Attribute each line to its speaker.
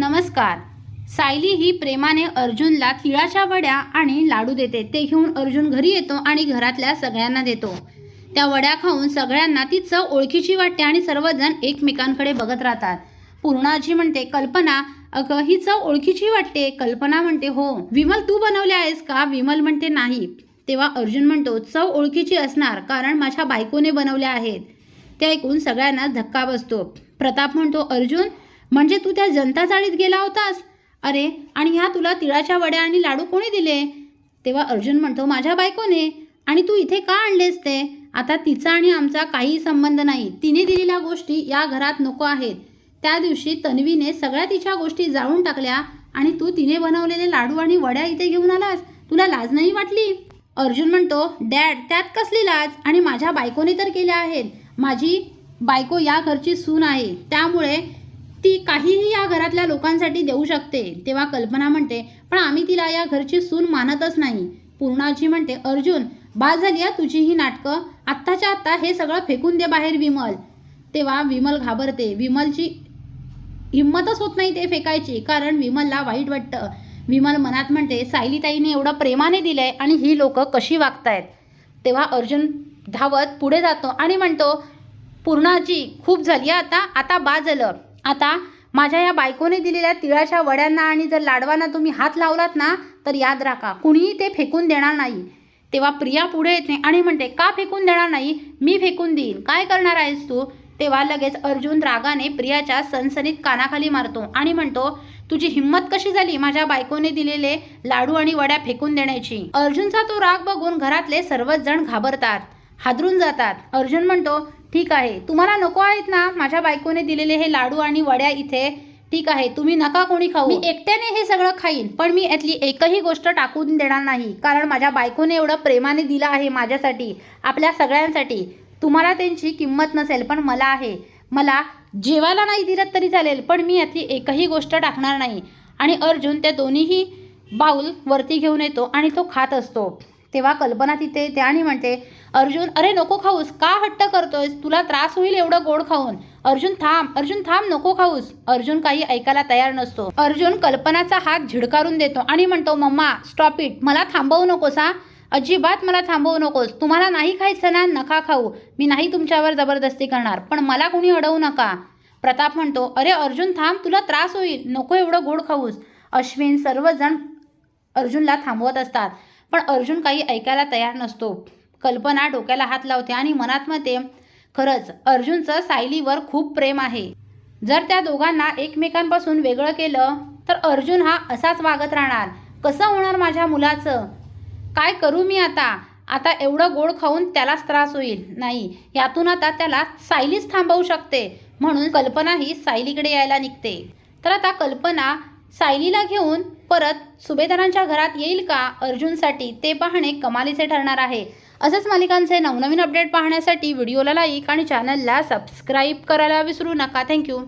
Speaker 1: नमस्कार. सायली ही प्रेमाने अर्जुनला तिळाच्या वड्या आणि लाडू देते. ते घेऊन अर्जुन घरी येतो आणि घरातल्या सगळ्यांना देतो. त्या वड्या खाऊन सगळ्यांना ती चव ओळखीची वाटते आणि सर्वजण एकमेकांकडे बघत राहतात. पूर्णाजी म्हणते कल्पना अगं ही चव ओळखीची वाटते. कल्पना म्हणते हो विमल तू बनवले आहेस का? विमल म्हणते नाही. तेव्हा अर्जुन म्हणतो चव ओळखीची असणार कारण माझ्या बायकोने बनवल्या आहेत. ते ऐकून सगळ्यांना धक्का बसतो. प्रताप म्हणतो अर्जुन म्हणजे तू त्या जनता चाळीत गेला होतास? अरे आणि ह्या तुला तिळाच्या वड्या आणि लाडू कोणी दिले? तेव्हा अर्जुन म्हणतो माझ्या बायकोने. आणि तू इथे का आणलेस ते? आता तिचा आणि आमचा काही संबंध नाही. तिने दिलेल्या गोष्टी या घरात नको आहेत. त्या दिवशी तन्वीने सगळ्या तिच्या गोष्टी जाळून टाकल्या आणि तू तिने बनवलेले लाडू आणि वड्या इथे घेऊन आलास. तुला लाज नाही वाटली? अर्जुन म्हणतो डॅड त्यात कसली लाज? आणि माझ्या बायकोने तर केल्या आहेत. माझी बायको या घरची सून आहे. त्यामुळे ती काहीही या घरातल्या लोकांसाठी देऊ शकते तेव्हा कल्पना म्हणते पण आम्ही तिला या घरची सून मानतच नाही. पूर्णाजी म्हणते अर्जुन बा झाली तुझी ही नाटकं. आत्ताच्या आत्ता हे सगळं फेकून दे बाहेर विमल. तेव्हा विमल घाबरते. विमलची हिंमतच होत नाही ते फेकायची कारण विमलला वाईट वाटतं. विमल मनात म्हणते सायलीताईने एवढं प्रेमाने दिलंय आणि ही लोक कशी वागतायत? तेव्हा अर्जुन धावत पुढे जातो आणि म्हणतो पूर्णाजी खूप झाली आता आता बा झालं. आता माझ्या या बायकोने दिलेल्या तिळाच्या वड्यांना आणि जर लाडवांना तुम्ही हात लावलात ना तर याद राखा कुणीही ते फेकून देणार नाही. तेव्हा प्रिया पुढे येते आणि म्हणते का फेकून देणार नाही? मी फेकून देईन. काय करणार आहेस तू? तेव्हा लगेच अर्जुन रागाने प्रियाच्या सनसनीत कानाखाली मारतो आणि म्हणतो तुझी हिंमत कशी झाली माझ्या बायकोने दिलेले लाडू आणि वड्या फेकून देण्याची? अर्जुनचा तो राग बघून घरातले सर्वच जण घाबरतात हादरून जातात. अर्जुन म्हणतो ठीक आहे. तुम्हाला नको आहेत ना माझ्या बायकोने दिलेले हे लाडू आणि वड्या इथे. ठीक आहे तुम्ही नका कोणी खाऊ. मी एकट्याने हे सगळं खाईन पण मी यातली एकही गोष्ट टाकून देणार नाही कारण माझ्या बायकोने एवढं प्रेमाने दिलं आहे माझ्यासाठी आपल्या सगळ्यांसाठी. तुम्हाला त्यांची किंमत नसेल पण मला आहे. मला जेवायला नाही दिलं तरी चालेल पण मी यातली एकही गोष्ट टाकणार नाही. आणि अर्जुन त्या दोन्हीही बाऊल वरती घेऊन येतो आणि तो खात असतो. तेव्हा कल्पना तिथे येते आणि म्हणते अर्जुन अरे नको खाऊस का हट्ट करतोयस? तुला त्रास होईल एवढं गोड खाऊन. अर्जुन थांब अर्जुन थांब नको खाऊस. अर्जुन काही ऐकायला तयार नसतो. अर्जुन कल्पनाचा हात झिडकारून देतो आणि म्हणतो मम्मा स्टॉप इट मला थांबवू नकोस हा. अजिबात मला थांबवू नकोस. तुम्हाला नाही खायचं ना नका खाऊ. मी नाही तुमच्यावर जबरदस्ती करणार पण मला कोणी अडवू नका. प्रताप म्हणतो अरे अर्जुन थांब तुला त्रास होईल. नको एवढं गोड खाऊस. अश्विन सर्वजण अर्जुनला थांबवत असतात. पण अर्जुन काही ऐकायला तयार नसतो. कल्पना डोक्याला हात लावते आणि मनात मते खरंच अर्जुनचं सायलीवर खूप प्रेम आहे. जर त्या दोघांना एकमेकांपासून वेगळं केलं तर अर्जुन हा असाच वागत राहणार. कसं होणार माझ्या मुलाचं? काय करू मी आता? आता एवढं गोड खाऊन त्यालाच त्रास होईल. नाही यातून आता त्याला सायलीच थांबवू शकते. म्हणून कल्पना ही सायलीकडे यायला निघते. तर आता कल्पना सायलीला घेऊन परत सुभेदारांच्या घरात येईल का अर्जुनसाठी ते पाहणे कमालीचे ठरणार आहे. असंच मालिकांचे नवनवीन अपडेट पाहण्यासाठी व्हिडिओला लाईक आणि चॅनलला सबस्क्राईब करायला विसरू नका. थँक्यू